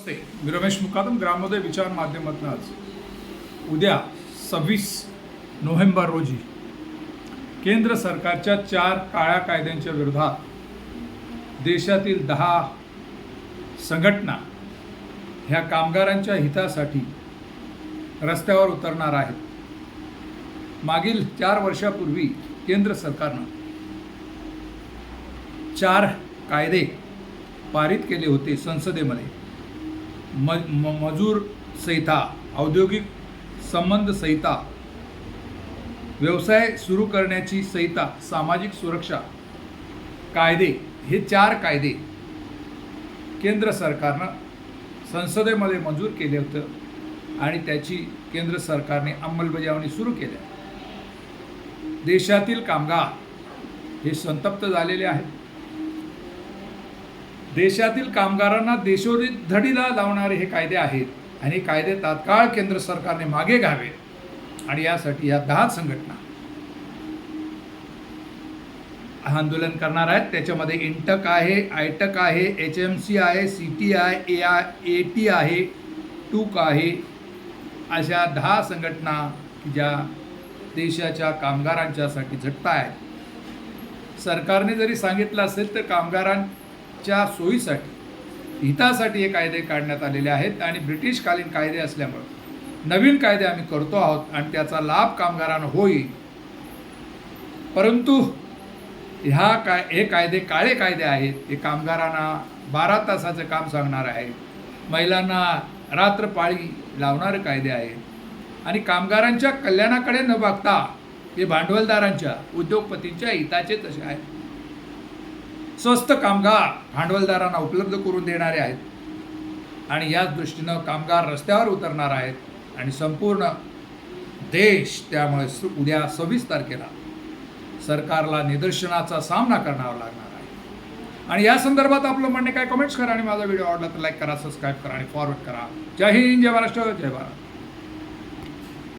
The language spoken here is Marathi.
नमस्ते मी रमेश मुकादम ग्रामोदय विचार माध्यमातून आज. उद्या सव्वीस नोव्हेंबर रोजी केंद्र सरकारच्या चार काळ्या कायद्यांच्या विरोधात देशातील दहा संघटना ह्या कामगारांच्या हितासाठी रस्त्यावर उतरणार आहेत. मागील चार वर्षापूर्वी केंद्र सरकारनं चार कायदे पारित केले होते संसदेमध्ये. म म- मजूर संहिता औद्योगिक संबंध संहिता व्यवसाय सुरू करण्याची संहिता सामाजिक सुरक्षा कायदे हे चार कायदे केंद्र सरकारनं संसदेमध्ये मंजूर केले होतं आणि त्याची केंद्र सरकारने अंमलबजावणी सुरू केल्या देशातील कामगार हे संतप्त झालेले आहेत. देशातील कामगारांना देशोधडीला लावणारे हे कायदे आहेत आणि कायदे तात्काळ केंद्र सरकारने मागे घ्यावेत आणि यासाठी या दहा संघटना आंदोलन करणार आहेत. त्याच्यामध्ये इंटक आहे आयटक आहे एच एम सी आहे C T I A I A T आहे टूक आहे. अशा दहा संघटना की ज्या देशाच्या कामगारांच्यासाठी झटत आहेत सरकारने जरी सांगितलं असेल तर कामगारां च्या सोयीसाठी हितासाठी हे कायदे काढण्यात आलेले आहेत आणि ब्रिटिशकालीन कायदे असल्यामुळं नवीन कायदे आम्ही करतो आहोत आणि त्याचा लाभ कामगारांना होईल. परंतु ह्या काय हे कायदे काळे कायदे आहेत हे कामगारांना बारा तासाचं काम सांगणार आहे महिलांना रात्रपाळी लावणारे कायदे आहेत. आणि कामगारांच्या कल्याणाकडे न बघता हे भांडवलदारांच्या उद्योगपतींच्या हिताचे तसे आहेत. स्वस्त कामगार भांडवलदारांना उपलब्ध करून देणारे आहेत. आणि याच दृष्टीनं कामगार रस्त्यावर उतरणार आहेत. आणि संपूर्ण देश त्यामुळे सु- उद्या सव्वीस तारखेला सरकारला निदर्शनाचा सामना करावा लागणार आहे. आणि या संदर्भात आपलं म्हणणे काय? कमेंट्स करा आणि माझा व्हिडिओ आवडला तर लाईक करा सबस्क्राईब करा आणि फॉरवर्ड करा. जय हिंद जय महाराष्ट्र जय भारत.